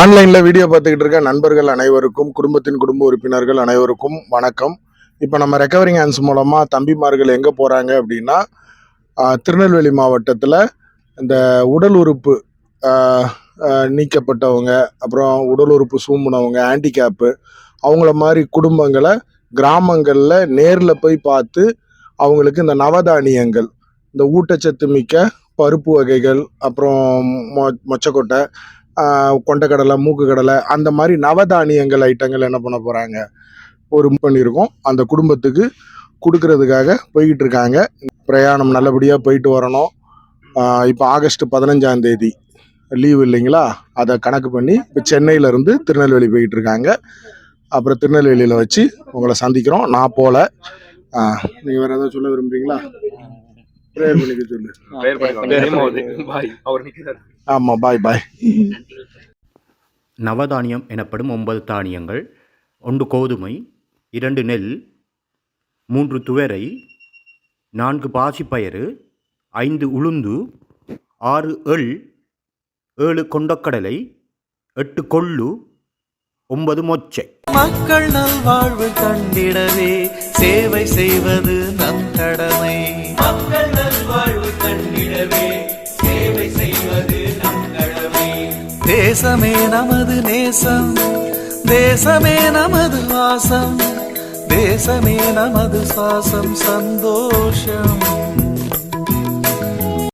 ஆன்லைன்ல வீடியோ பார்த்துக்கிட்டு இருக்க நண்பர்கள் அனைவருக்கும் குடும்பத்தின் குடும்ப உறுப்பினர்கள் அனைவருக்கும் வணக்கம். இப்போ நம்ம ரெக்கவரிங் ஹேண்ட்ஸ் மூலமாக தம்பிமார்கள் எங்கே போகிறாங்க அப்படின்னா திருநெல்வேலி மாவட்டத்தில் இந்த உடல் உறுப்பு நீக்கப்பட்டவங்க அப்புறம் உடல் உறுப்பு சூம்புனவங்க ஹேண்டிகேப்பு அவங்கள மாதிரி குடும்பங்களை கிராமங்களில் நேரில் போய் பார்த்து அவங்களுக்கு இந்த நவதானியங்கள் இந்த ஊட்டச்சத்து மிக்க பருப்பு வகைகள் அப்புறம் மொ மொச்சக்கொட்டை கொண்டக்கடலை மூக்கு கடலை அந்த மாதிரி நவதானியங்கள் ஐட்டங்கள் என்ன பண்ண போகிறாங்க ஒரு பண்ணியிருக்கோம். அந்த குடும்பத்துக்கு கொடுக்கறதுக்காக போய்கிட்டு இருக்காங்க. பிரயாணம் நல்லபடியாக போயிட்டு வரணும். இப்போ ஆகஸ்ட் பதினஞ்சாம் தேதி லீவு இல்லைங்களா? அதை கணக்கு பண்ணி இப்போ சென்னையிலேருந்து திருநெல்வேலி போயிட்டு இருக்காங்க. அப்புறம் திருநெல்வேலியில் வச்சு உங்களை சந்திக்கிறோம். நான் போகல நீங்கள் வேறு ஏதாவது சொல்ல விரும்புகிறீங்களா ப்ரேயர் பண்ணிக்க சொல்லு. பாய் அவர் நிக்கிறார் ஆமாம் பாய் பாய் நவதானியம் எனப்படும் ஒன்பது தானியங்கள். ஒன்று கோதுமை இரண்டு நெல் மூன்று துவரை நான்கு பாசிப்பயறு ஐந்து உளுந்து ஆறு எள் ஏழு கொண்டக்கடலை எட்டு கொள்ளு ஒன்பது மொச்சை. மக்கள் நல்வாழ்வு கண்டிடவே சேவை செய்வது நம் கடமை. தேசமே நமது நேசம் தேசமே நமது வாசம் தேசமே நமது சுவாசம் சந்தோஷம்.